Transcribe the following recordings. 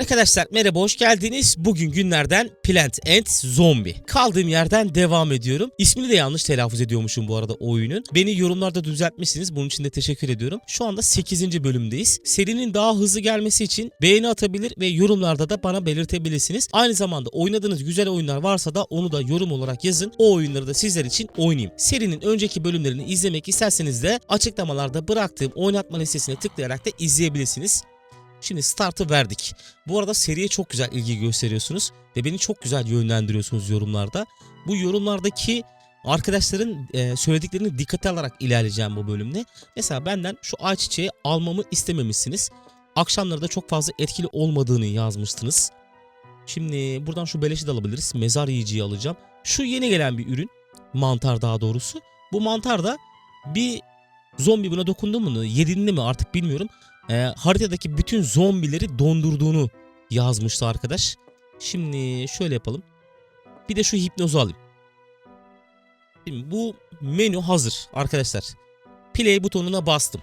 Arkadaşlar merhaba hoş geldiniz. Bugün günlerden Plant and Zombie. Kaldığım yerden devam ediyorum. İsmini de yanlış telaffuz ediyormuşum bu arada oyunun. Beni yorumlarda düzeltmişsiniz. Bunun için de teşekkür ediyorum. Şu anda 8. bölümdeyiz. Serinin daha hızlı gelmesi için beğeni atabilir ve yorumlarda da bana belirtebilirsiniz. Aynı zamanda oynadığınız güzel oyunlar varsa da onu da yorum olarak yazın. O oyunları da sizler için oynayayım. Serinin önceki bölümlerini izlemek isterseniz de açıklamalarda bıraktığım oynatma listesine tıklayarak da izleyebilirsiniz. Şimdi startı verdik. Bu arada seriye çok güzel ilgi gösteriyorsunuz ve beni çok güzel yönlendiriyorsunuz yorumlarda. Bu yorumlardaki arkadaşların e, söylediklerini dikkate alarak ilerleyeceğim bu bölümde. Mesela benden şu ayçiçeği almamı istememişsiniz. Akşamları da çok fazla etkili olmadığını yazmıştınız. Şimdi buradan şu beleşi de alabiliriz. Mezar yiyeceği alacağım. Şu yeni gelen bir ürün. Mantar daha doğrusu. Bu mantar da bir zombi buna dokundu mu yediğinde mi artık bilmiyorum e, haritadaki bütün zombileri dondurduğunu yazmıştı arkadaş. Şimdi şöyle yapalım. Bir de şu hipnozu alayım. Şimdi bu menü hazır arkadaşlar. Play butonuna bastım.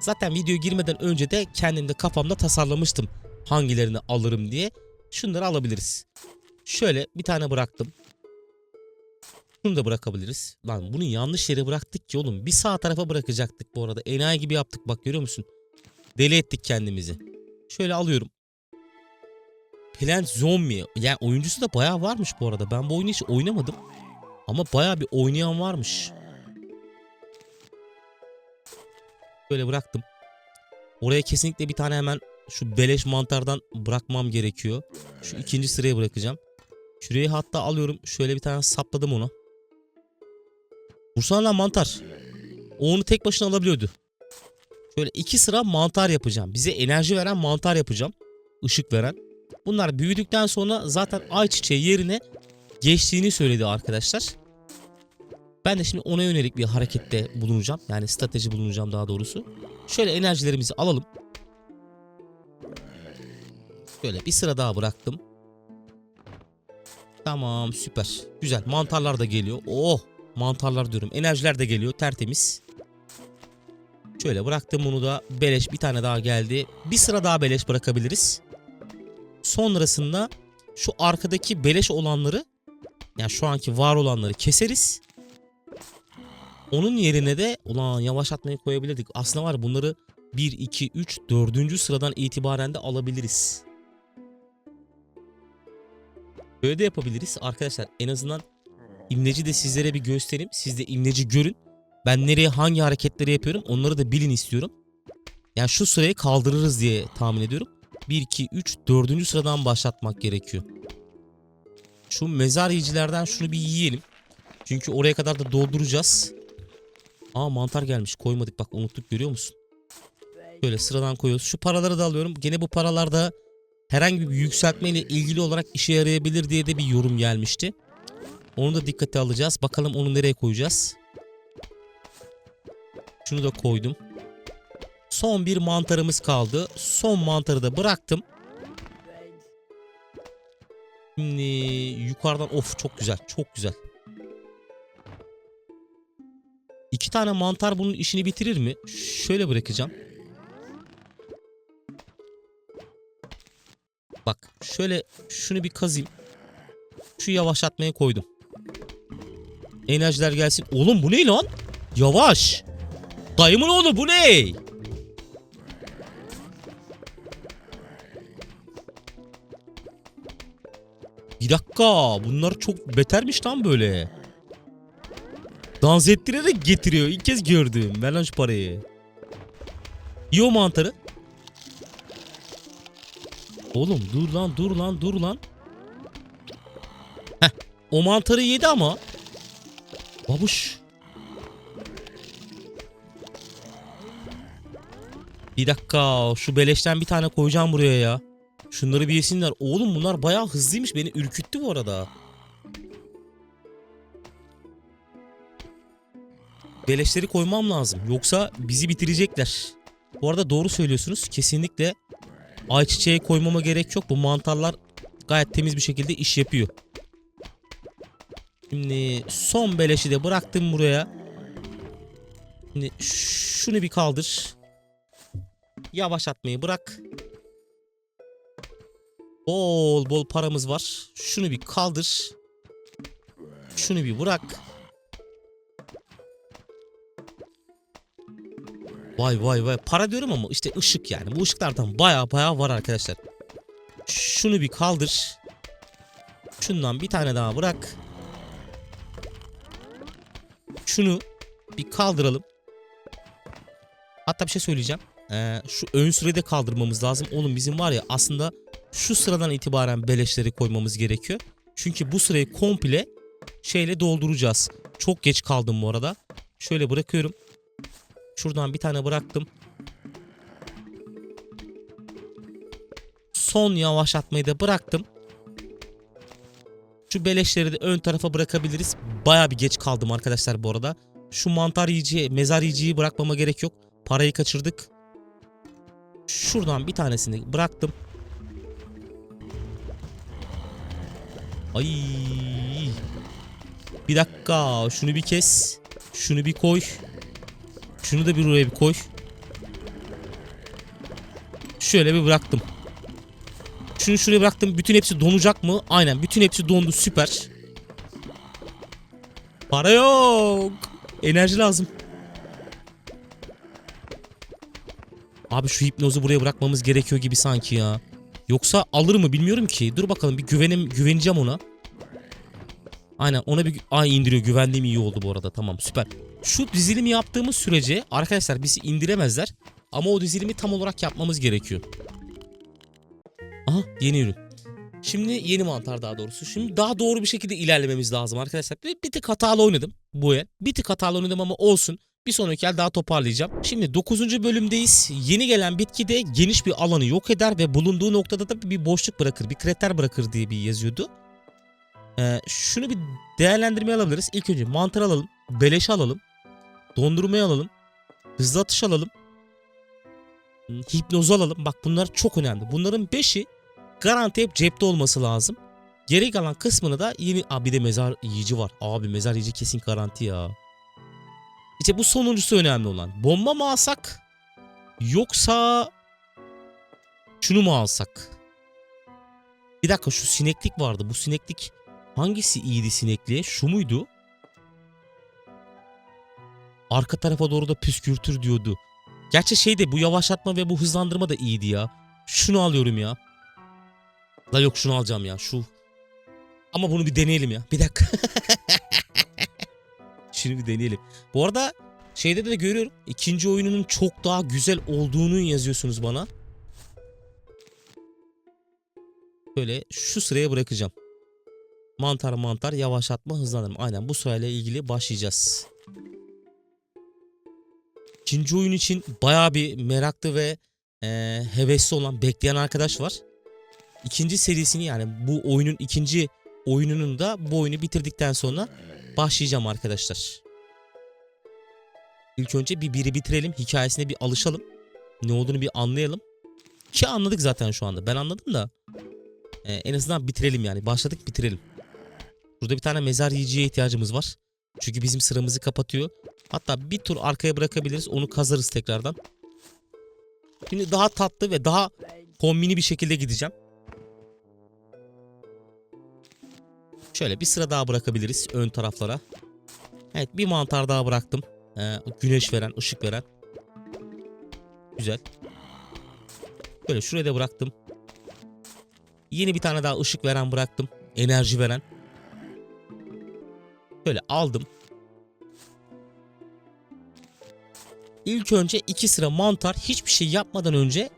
Zaten videoya girmeden önce de kendimde kafamda tasarlamıştım hangilerini alırım diye. Şunları alabiliriz. Şöyle bir tane bıraktım. Şunu da bırakabiliriz. Lan bunu yanlış yere bıraktık ki oğlum. Bir sağ tarafa bırakacaktık bu arada. Enayi gibi yaptık bak görüyor musun? Deli ettik kendimizi. Şöyle alıyorum. Plant Zombie. Yani oyuncusu da bayağı varmış bu arada. Ben bu oyunu hiç oynamadım. Ama bayağı bir oynayan varmış. Böyle bıraktım. Oraya kesinlikle bir tane hemen şu beleş mantardan bırakmam gerekiyor. Şu ikinci sıraya bırakacağım. Şurayı hatta alıyorum. Şöyle bir tane sapladım onu. Vursana lan mantar. O onu tek başına alabiliyordu. Şöyle iki sıra mantar yapacağım. Bize enerji veren mantar yapacağım. Işık veren. Bunlar büyüdükten sonra zaten ayçiçeği yerine geçtiğini söyledi arkadaşlar. Ben de şimdi ona yönelik bir harekette bulunacağım. Yani strateji bulunacağım daha doğrusu. Şöyle enerjilerimizi alalım. Şöyle bir sıra daha bıraktım. Tamam süper. Güzel mantarlar da geliyor. Oh mantarlar diyorum. Enerjiler de geliyor tertemiz. Şöyle bıraktım bunu da beleş bir tane daha geldi. Bir sıra daha beleş bırakabiliriz. Sonrasında şu arkadaki beleş olanları yani şu anki var olanları keseriz. Onun yerine de ulan yavaşlatmayı koyabilirdik. Aslında var bunları 1, 2, 3, 4. sıradan itibaren de alabiliriz. Böyle de yapabiliriz. Arkadaşlar en azından imleci de sizlere bir göstereyim. Siz de imleci görün. Ben nereye hangi hareketleri yapıyorum onları da bilin istiyorum. Yani şu sırayı kaldırırız diye tahmin ediyorum. 1, 2, 3, 4. sıradan başlatmak gerekiyor. Şu mezar yiyicilerden şunu bir yiyelim. Çünkü oraya kadar da dolduracağız. Aa mantar gelmiş koymadık bak unuttuk görüyor musun? Böyle sıradan koyuyoruz. Şu paraları da alıyorum. Gene bu paralarda herhangi bir yükseltme ile ilgili olarak işe yarayabilir diye de bir yorum gelmişti. Onu da dikkate alacağız. Bakalım onu nereye koyacağız. Şunu da koydum. Son bir mantarımız kaldı. Son mantarı da bıraktım. Şimdi yukarıdan of çok güzel çok güzel. İki tane mantar bunun işini bitirir mi? Şöyle bırakacağım. Bak şöyle şunu bir kazayım. Şu yavaşlatmaya koydum. Enerjiler gelsin. Oğlum bu ne lan? Yavaş. Dayımın oğlu bu ne? Bir dakika bunlar çok betermiş lan böyle. Dans ettirerek getiriyor. İlk kez gördüm. Ver lan şu parayı. İyi mantarı. Oğlum dur lan dur lan dur lan. Heh, o mantarı yedi ama. Babuş. Bir dakika şu beleşten bir tane koyacağım buraya ya. Şunları bir yesinler. Oğlum bunlar bayağı hızlıymış. Beni ürküttü bu arada. Beleşleri koymam lazım. Yoksa bizi bitirecekler. Bu arada doğru söylüyorsunuz. Kesinlikle ayçiçeği koymama gerek yok. Bu mantarlar gayet temiz bir şekilde iş yapıyor. Şimdi son beleşi de bıraktım buraya. Şimdi şunu bir kaldır. Yavaşlatmayı bırak. Bol bol paramız var. Şunu bir kaldır. Şunu bir bırak. Vay vay vay. Para diyorum ama işte ışık yani. Bu ışıklardan baya baya var arkadaşlar. Şunu bir kaldır. Şundan bir tane daha bırak. Şunu bir kaldıralım. Hatta bir şey söyleyeceğim. Ee, şu ön sürede kaldırmamız lazım. Oğlum bizim var ya aslında şu sıradan itibaren beleşleri koymamız gerekiyor. Çünkü bu sırayı komple şeyle dolduracağız. Çok geç kaldım bu arada. Şöyle bırakıyorum. Şuradan bir tane bıraktım. Son yavaşlatmayı da bıraktım. Şu beleşleri de ön tarafa bırakabiliriz. Baya bir geç kaldım arkadaşlar bu arada. Şu mantar yiyeceği, mezar yiyeceği bırakmama gerek yok. Parayı kaçırdık. Şuradan bir tanesini bıraktım. Ay. Bir dakika. Şunu bir kes. Şunu bir koy. Şunu da bir buraya bir koy. Şöyle bir bıraktım. Şunu şuraya bıraktım. Bütün hepsi donacak mı? Aynen. Bütün hepsi dondu. Süper. Para yok. Enerji lazım. Abi şu hipnozu buraya bırakmamız gerekiyor gibi sanki ya. Yoksa alır mı bilmiyorum ki. Dur bakalım bir güvenim güveneceğim ona. Aynen ona bir ay indiriyor. Güvenliğim iyi oldu bu arada. Tamam süper. Şu dizilimi yaptığımız sürece arkadaşlar bizi indiremezler. Ama o dizilimi tam olarak yapmamız gerekiyor. Aha yeni ürün. Şimdi yeni mantar daha doğrusu. Şimdi daha doğru bir şekilde ilerlememiz lazım arkadaşlar. Bir, bir tık hatalı oynadım bu el. Bir tık hatalı oynadım ama olsun. Bir sonraki el daha toparlayacağım. Şimdi 9. bölümdeyiz. Yeni gelen bitki de geniş bir alanı yok eder ve bulunduğu noktada da bir boşluk bırakır, bir krater bırakır diye bir yazıyordu. Ee, şunu bir değerlendirmeye alabiliriz. İlk önce mantar alalım, beleş alalım, dondurmayı alalım, hızlı atış alalım, hmm, hipnozu alalım. Bak bunlar çok önemli. Bunların 5'i garanti hep cepte olması lazım. Geri kalan kısmını da yeni... Aa bir de mezar yiyici var. Abi mezar yiyici kesin garanti ya. İşte bu sonuncusu önemli olan. Bomba mı alsak? Yoksa şunu mu alsak? Bir dakika şu sineklik vardı. Bu sineklik hangisi iyiydi sinekliğe? Şu muydu? Arka tarafa doğru da püskürtür diyordu. Gerçi şey de bu yavaşlatma ve bu hızlandırma da iyiydi ya. Şunu alıyorum ya. La yok şunu alacağım ya. Şu. Ama bunu bir deneyelim ya. Bir dakika. Şunu bir deneyelim. Bu arada şeyde de görüyorum. ikinci oyununun çok daha güzel olduğunu yazıyorsunuz bana. Böyle şu sıraya bırakacağım. Mantar mantar yavaşlatma hızlandırma. Aynen bu sırayla ilgili başlayacağız. İkinci oyun için baya bir meraklı ve e, hevesli olan bekleyen arkadaş var. İkinci serisini yani bu oyunun ikinci oyununun da bu oyunu bitirdikten sonra başlayacağım arkadaşlar. İlk önce bir biri bitirelim. Hikayesine bir alışalım. Ne olduğunu bir anlayalım. Ki anladık zaten şu anda. Ben anladım da. Ee, en azından bitirelim yani. Başladık bitirelim. Burada bir tane mezar yiyeceğe ihtiyacımız var. Çünkü bizim sıramızı kapatıyor. Hatta bir tur arkaya bırakabiliriz. Onu kazarız tekrardan. Şimdi daha tatlı ve daha kombini bir şekilde gideceğim. Şöyle bir sıra daha bırakabiliriz ön taraflara. Evet bir mantar daha bıraktım. Ee, güneş veren, ışık veren. Güzel. Böyle şuraya da bıraktım. Yeni bir tane daha ışık veren bıraktım. Enerji veren. Böyle aldım. İlk önce iki sıra mantar hiçbir şey yapmadan önce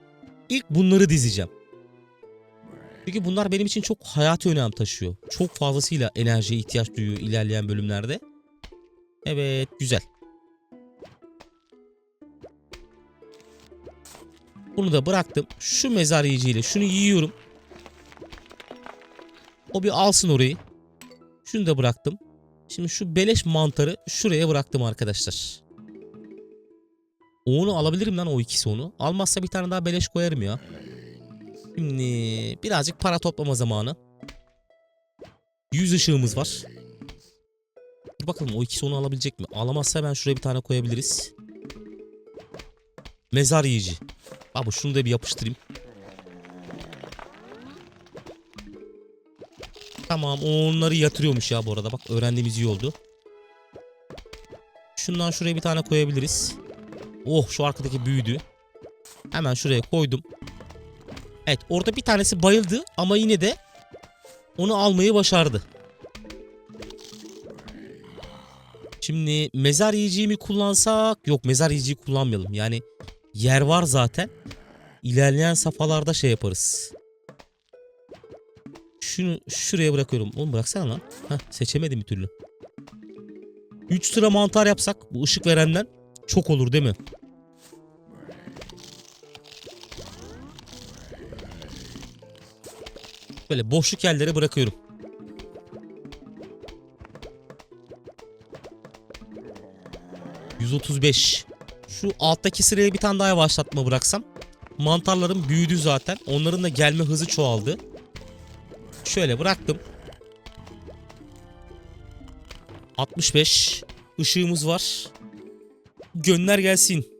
ilk bunları dizeceğim. Çünkü bunlar benim için çok hayati önem taşıyor. Çok fazlasıyla enerjiye ihtiyaç duyuyor ilerleyen bölümlerde. Evet güzel. Bunu da bıraktım. Şu mezar yiyiciyle şunu yiyorum. O bir alsın orayı. Şunu da bıraktım. Şimdi şu beleş mantarı şuraya bıraktım arkadaşlar. Onu alabilirim lan o ikisi onu. Almazsa bir tane daha beleş koyarım ya. Şimdi birazcık para toplama zamanı. 100 ışığımız var. Dur bakalım o ikisi onu alabilecek mi? Alamazsa ben şuraya bir tane koyabiliriz. Mezar yiyici. Abi şunu da bir yapıştırayım. Tamam onları yatırıyormuş ya bu arada. Bak öğrendiğimiz iyi oldu. Şundan şuraya bir tane koyabiliriz. Oh şu arkadaki büyüdü. Hemen şuraya koydum. Evet orada bir tanesi bayıldı ama yine de onu almayı başardı. Şimdi mezar yiyeceği mi kullansak? Yok mezar yiyeceği kullanmayalım. Yani yer var zaten. İlerleyen safhalarda şey yaparız. Şunu şuraya bırakıyorum. Oğlum bıraksana lan. Heh, seçemedim bir türlü. 3 sıra mantar yapsak bu ışık verenden çok olur değil mi? Böyle boşluk yerlere bırakıyorum. ...135. Şu alttaki sıraya bir tane daha yavaşlatma bıraksam... ...mantarların büyüdü zaten. Onların da gelme hızı çoğaldı. Şöyle bıraktım. 65. Işığımız var. Gönler gelsin.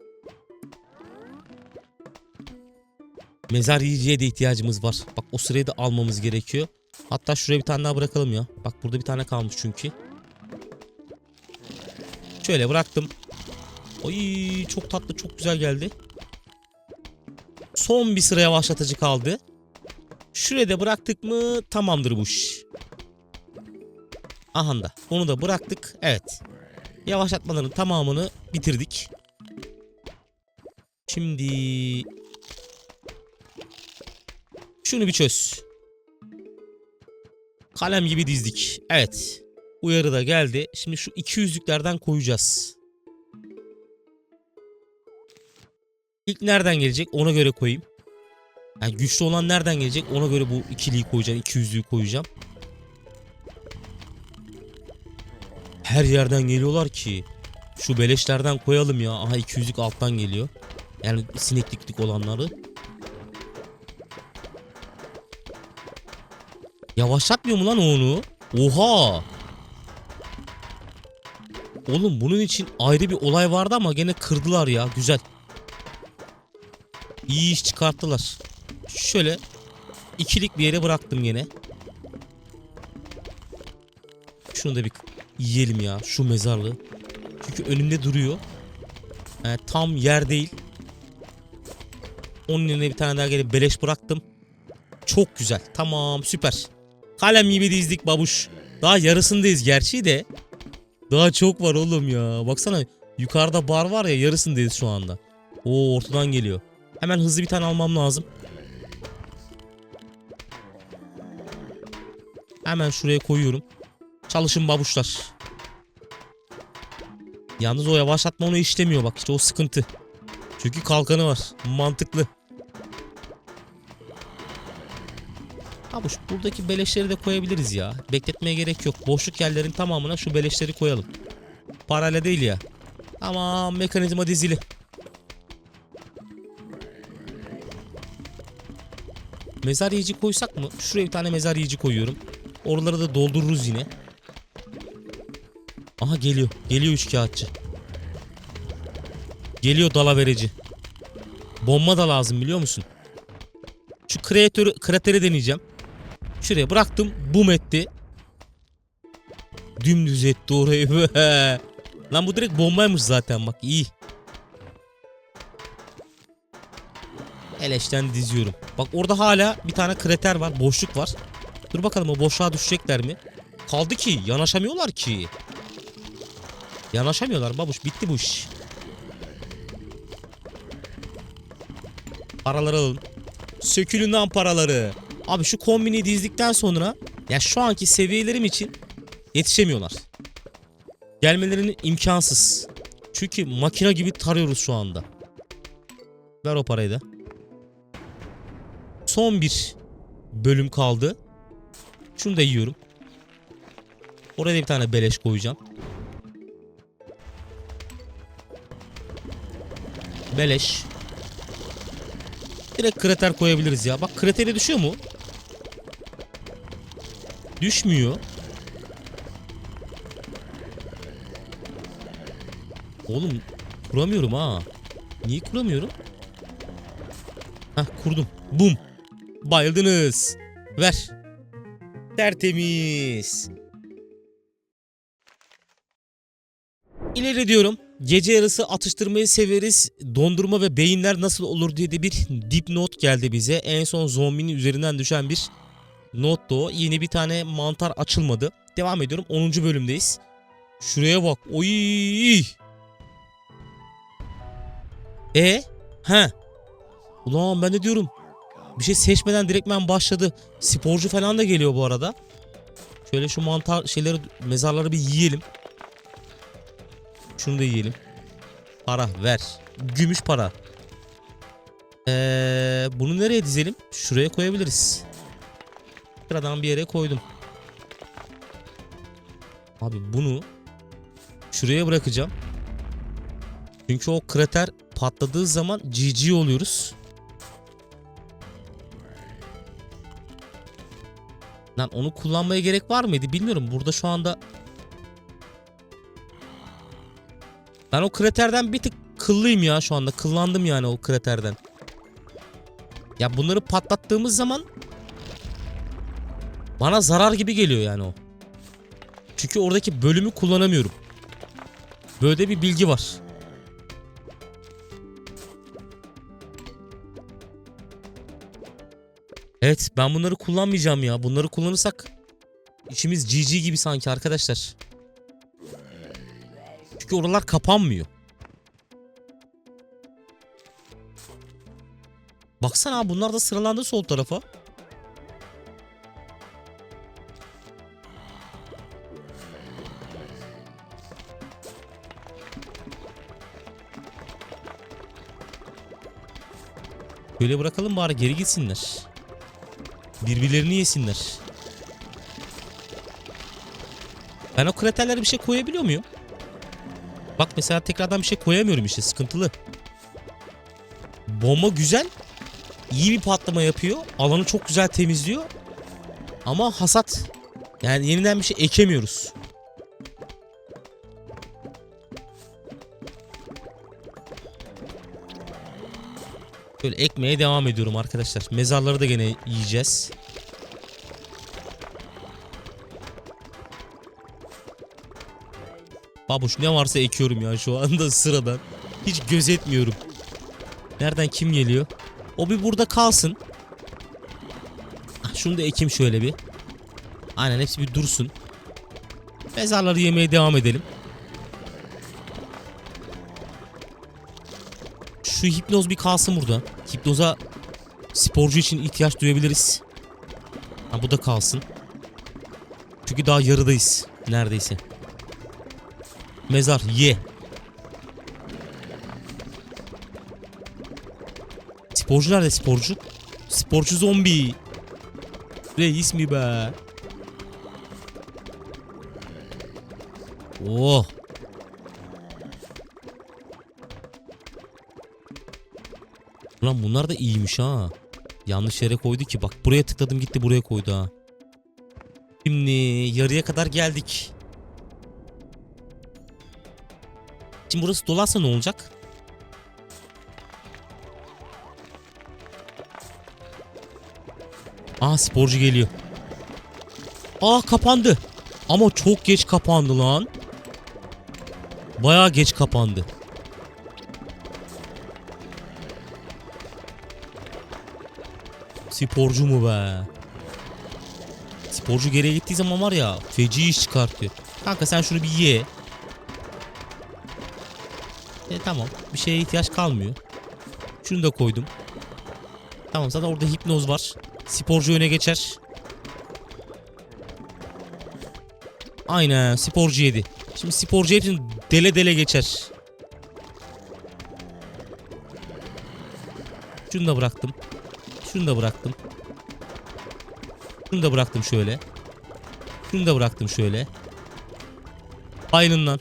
Mezar yiyeceğe de ihtiyacımız var. Bak o sırayı da almamız gerekiyor. Hatta şuraya bir tane daha bırakalım ya. Bak burada bir tane kalmış çünkü. Şöyle bıraktım. Oy çok tatlı çok güzel geldi. Son bir sıra yavaşlatıcı kaldı. Şuraya da bıraktık mı tamamdır bu iş. Aha da onu da bıraktık. Evet. Yavaşlatmaların tamamını bitirdik. Şimdi şunu bir çöz. Kalem gibi dizdik. Evet. Uyarı da geldi. Şimdi şu 200'lüklerden koyacağız. İlk nereden gelecek ona göre koyayım. Yani güçlü olan nereden gelecek ona göre bu ikiliyi koyacağım. 200'lüğü koyacağım. Her yerden geliyorlar ki. Şu beleşlerden koyalım ya. Aha 200'lük alttan geliyor. Yani sinekliklik olanları. Yavaşlatmıyor mu lan onu? Oha! Oğlum bunun için ayrı bir olay vardı ama gene kırdılar ya. Güzel. İyi iş çıkarttılar. Şöyle ikilik bir yere bıraktım gene. Şunu da bir yiyelim ya şu mezarlığı. Çünkü önümde duruyor. Yani tam yer değil. Onun yerine bir tane daha gelip beleş bıraktım. Çok güzel. Tamam süper. Kalem gibi dizdik babuş. Daha yarısındayız gerçi de. Daha çok var oğlum ya. Baksana yukarıda bar var ya yarısındayız şu anda. Oo ortadan geliyor. Hemen hızlı bir tane almam lazım. Hemen şuraya koyuyorum. Çalışın babuşlar. Yalnız o yavaşlatma onu işlemiyor bak işte o sıkıntı. Çünkü kalkanı var. Mantıklı. Babuş buradaki beleşleri de koyabiliriz ya. Bekletmeye gerek yok. Boşluk yerlerin tamamına şu beleşleri koyalım. Parayla değil ya. Tamam mekanizma dizili. Mezar yiyici koysak mı? Şuraya bir tane mezar yiyici koyuyorum. Oraları da doldururuz yine. Aha geliyor. Geliyor üç kağıtçı. Geliyor dala verici. Bomba da lazım biliyor musun? Şu kreatörü, krateri deneyeceğim. Şuraya bıraktım. Bum etti. Dümdüz etti orayı. Lan bu direkt bombaymış zaten bak iyi. Eleşten diziyorum. Bak orada hala bir tane krater var. Boşluk var. Dur bakalım o boşluğa düşecekler mi? Kaldı ki yanaşamıyorlar ki. Yanaşamıyorlar babuş bitti bu iş. Paraları alın. Sökülün lan paraları. Abi şu kombini dizdikten sonra ya şu anki seviyelerim için yetişemiyorlar. Gelmelerinin imkansız. Çünkü makine gibi tarıyoruz şu anda. Ver o parayı da. Son bir bölüm kaldı. Şunu da yiyorum. Oraya da bir tane beleş koyacağım. Beleş. Direkt krater koyabiliriz ya. Bak krateri düşüyor mu? Düşmüyor. Oğlum kuramıyorum ha. Niye kuramıyorum? Heh kurdum. Bum. Bayıldınız. Ver. Tertemiz. İleri diyorum. Gece yarısı atıştırmayı severiz. Dondurma ve beyinler nasıl olur diye de bir dipnot geldi bize. En son zombinin üzerinden düşen bir nottu o. Yeni bir tane mantar açılmadı. Devam ediyorum. 10. bölümdeyiz. Şuraya bak. Oy! E? He. Ulan ben de diyorum. Bir şey seçmeden direktmen başladı. Sporcu falan da geliyor bu arada. Şöyle şu mantar şeyleri mezarları bir yiyelim. Şunu da yiyelim. Para ver. Gümüş para. Ee, bunu nereye dizelim? Şuraya koyabiliriz. Sıradan bir yere koydum. Abi bunu şuraya bırakacağım. Çünkü o krater patladığı zaman GG oluyoruz. Lan onu kullanmaya gerek var mıydı bilmiyorum. Burada şu anda Ben o kraterden bir tık kıllıyım ya şu anda. Kıllandım yani o kraterden. Ya bunları patlattığımız zaman bana zarar gibi geliyor yani o. Çünkü oradaki bölümü kullanamıyorum. Böyle bir bilgi var. Evet ben bunları kullanmayacağım ya. Bunları kullanırsak içimiz GG gibi sanki arkadaşlar. Çünkü oralar kapanmıyor. Baksana bunlar da sıralandı sol tarafa. Böyle bırakalım bari geri gitsinler. Birbirlerini yesinler. Ben o kraterlere bir şey koyabiliyor muyum? Bak mesela tekrardan bir şey koyamıyorum işte sıkıntılı. Bomba güzel. İyi bir patlama yapıyor. Alanı çok güzel temizliyor. Ama hasat yani yeniden bir şey ekemiyoruz. Böyle ekmeye devam ediyorum arkadaşlar. Mezarları da gene yiyeceğiz. Babuş ne varsa ekiyorum ya şu anda sıradan. Hiç gözetmiyorum. Nereden kim geliyor? O bir burada kalsın. Ah, şunu da ekeyim şöyle bir. Aynen hepsi bir dursun. Mezarları yemeye devam edelim. Şu hipnoz bir kalsın burada. Hipnoza sporcu için ihtiyaç duyabiliriz. Ha bu da kalsın. Çünkü daha yarıdayız neredeyse. Mezar ye. Sporcu nerede sporcu? Sporcu zombi. Reis mi be? Oh. Ulan bunlar da iyiymiş ha. Yanlış yere koydu ki. Bak buraya tıkladım gitti buraya koydu ha. Şimdi yarıya kadar geldik. Şimdi burası dolarsa ne olacak? Aa sporcu geliyor. Aa kapandı. Ama çok geç kapandı lan. Bayağı geç kapandı. Sporcu mu be? Sporcu geriye gittiği zaman var ya feci iş çıkartıyor. Kanka sen şunu bir ye. E tamam. Bir şeye ihtiyaç kalmıyor. Şunu da koydum. Tamam zaten orada hipnoz var. Sporcu öne geçer. Aynen sporcu yedi. Şimdi sporcu hepsini dele dele geçer. Şunu da bıraktım. Şunu da bıraktım. Şunu da bıraktım şöyle. Şunu da bıraktım şöyle. Aynen.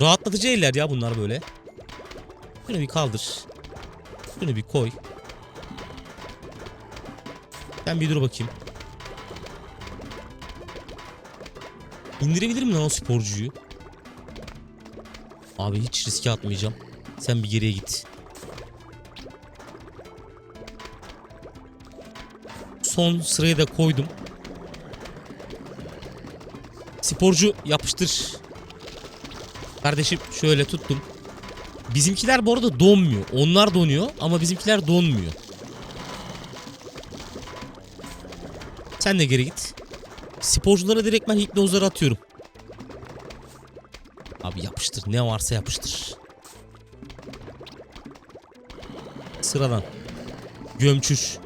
Rahatlatıcı eller ya bunlar böyle. Şunu bir kaldır. Şunu bir koy. Ben bir dur bakayım. İndirebilir mi lan o sporcuyu? Abi hiç riske atmayacağım. Sen bir geriye git. Son sırayı da koydum. Sporcu yapıştır. Kardeşim şöyle tuttum. Bizimkiler bu arada donmuyor. Onlar donuyor ama bizimkiler donmuyor. Sen de geri git. Sporculara direkt ben hipnozları atıyorum. Abi yapıştır. Ne varsa yapıştır. Sıradan. Gömçür.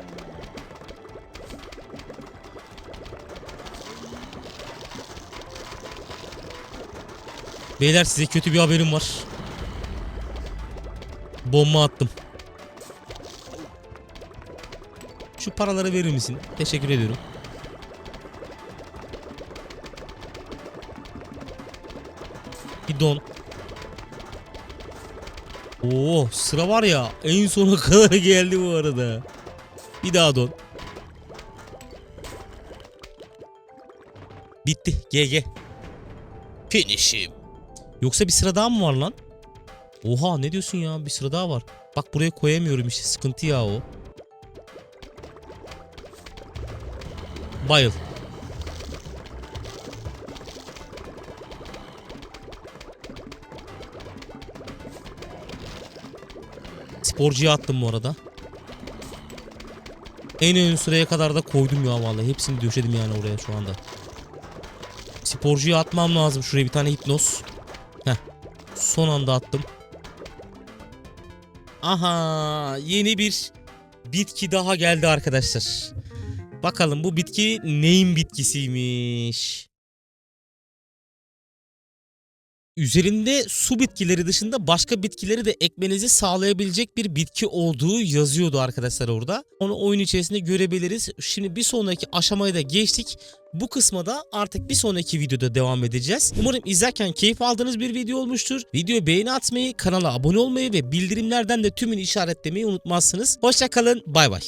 Beyler size kötü bir haberim var. Bomba attım. Şu paraları verir misin? Teşekkür ediyorum. Bir don. Oo sıra var ya en sona kadar geldi bu arada. Bir daha don. Bitti. GG. Finish'im. Yoksa bir sıra daha mı var lan? Oha ne diyorsun ya bir sıra daha var. Bak buraya koyamıyorum işte sıkıntı ya o. Bayıl. Sporcuya attım bu arada. En ön sıraya kadar da koydum ya vallahi. Hepsini döşedim yani oraya şu anda. Sporcuya atmam lazım. Şuraya bir tane hipnoz. Heh. Son anda attım. Aha yeni bir bitki daha geldi arkadaşlar. Bakalım bu bitki neyin bitkisiymiş? Üzerinde su bitkileri dışında başka bitkileri de ekmenizi sağlayabilecek bir bitki olduğu yazıyordu arkadaşlar orada. Onu oyun içerisinde görebiliriz. Şimdi bir sonraki aşamaya da geçtik. Bu kısma da artık bir sonraki videoda devam edeceğiz. Umarım izlerken keyif aldığınız bir video olmuştur. Videoya beğeni atmayı, kanala abone olmayı ve bildirimlerden de tümünü işaretlemeyi unutmazsınız. Hoşçakalın, bay bay.